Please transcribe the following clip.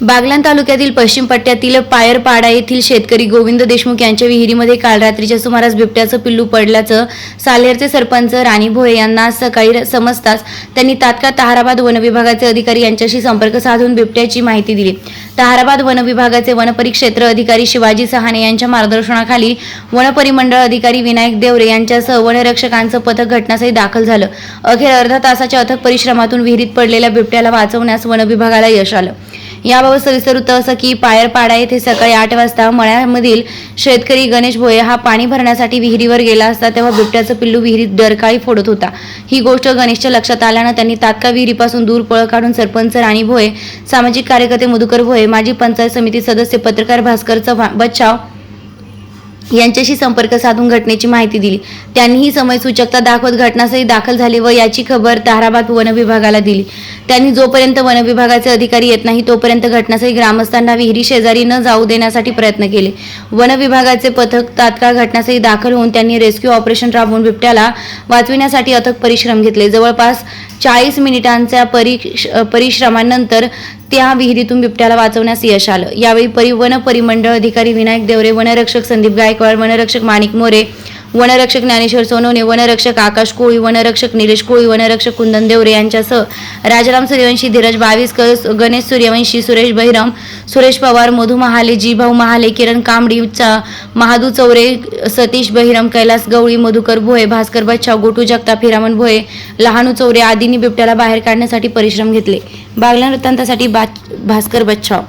बागलाण तालुक्यातील पश्चिम पट्ट्यातील पायरपाडा येथील शेतकरी गोविंद देशमुख यांच्या विहिरीमध्ये काल रात्रीच्या सुमारास बिबट्याचं पिल्लू पडल्याचं सालेरचे सरपंच राणी भोये यांना सकाळी समजताच त्यांनी तात्काळ ताहाराबाद वनविभागाचे अधिकारी यांच्याशी संपर्क साधून बिबट्याची माहिती दिली. ताहाराबाद वन विभागाचे वनपरिक्षेत्र अधिकारी शिवाजी सहाने यांच्या मार्गदर्शनाखाली वनपरिमंडळ अधिकारी विनायक देवरे यांच्यासह वनरक्षकांचं पथक घटनास्थळी दाखल झालं. अखेर अर्धा तासाच्या अथक परिश्रमातून विहिरीत पडलेल्या बिबट्याला वाचवण्यास वनविभागाला यश आलं. याबाबत सविस्तर वृत्त असं की पायरपाडा येथे सकाळी आठ वाजता मळ्यामधील शेतकरी गणेश भोये हा पाणी भरण्यासाठी विहिरीवर गेला असता तेव्हा बिबट्याचं पिल्लू विहिरीत डरकाळी फोडत होता. ही गोष्ट गणेशच्या लक्षात आल्यानं त्यांनी तात्काळ विहिरीपासून दूर पळ काढून सरपंच राणी भोये सामाजिक कार्यकर्ते मधुकर भोये माजी पंचायत समिती सदस्य पत्रकार भास्कर चव्हाण बच्चाव यांच्याशी संपर्क साधून घटनेची माहिती दिली. त्यांनीही ही समयसूचकता दाखवत घटनास्थळी दाखल झाली व याची खबर ताराबाद वन विभागाला दिली. त्यांनी जोपर्यंत वन विभागाचे अधिकारी येत नाही तोपर्यंत घटनास्थळी ग्रामस्थांना विहिरी शेजारी न जाऊ देण्यासाठी प्रयत्न केले. वन विभागाचे पथक तात्काळ घटनास्थळी दाखल होऊन त्यांनी रेस्क्यू ऑपरेशन राबवून बिबट्याला वाचविण्यासाठी अथक परिश्रम घेतले. जवळपास चाळीस मिनिटांच्या परिश्रमानंतर त्या विहिरीतून बिबट्याला वाचवण्यास यश आलं. यावेळी परिवन परिमंडळ अधिकारी विनायक देवरे वनरक्षक संदीप गायकवाड वनरक्षक माणिक मोरे वनरक्षक ज्ञानेश्वर सोनवणे वनरक्षक आकाश कोळी वनरक्षक निलेश कोळी वनरक्षक कुंदन देवरे यांच्यासह राजाराम सूर्यवंशी धीरज बावीसकर गणेश सूर्यवंशी सुरेश बहिरम सुरेश पवार मधु महाले जीभाऊ महाले किरण कांबडी महादू चौरे सतीश बहिरम कैलास गवळी मधुकर भोये भास्कर बच्छाव गोटू जगताप हिरामन भोये लहानू चौरे आदींनी बिबट्याला बाहेर काढण्यासाठी परिश्रम घेतले. बागला वृत्तांतासाठी भास्कर बच्छाव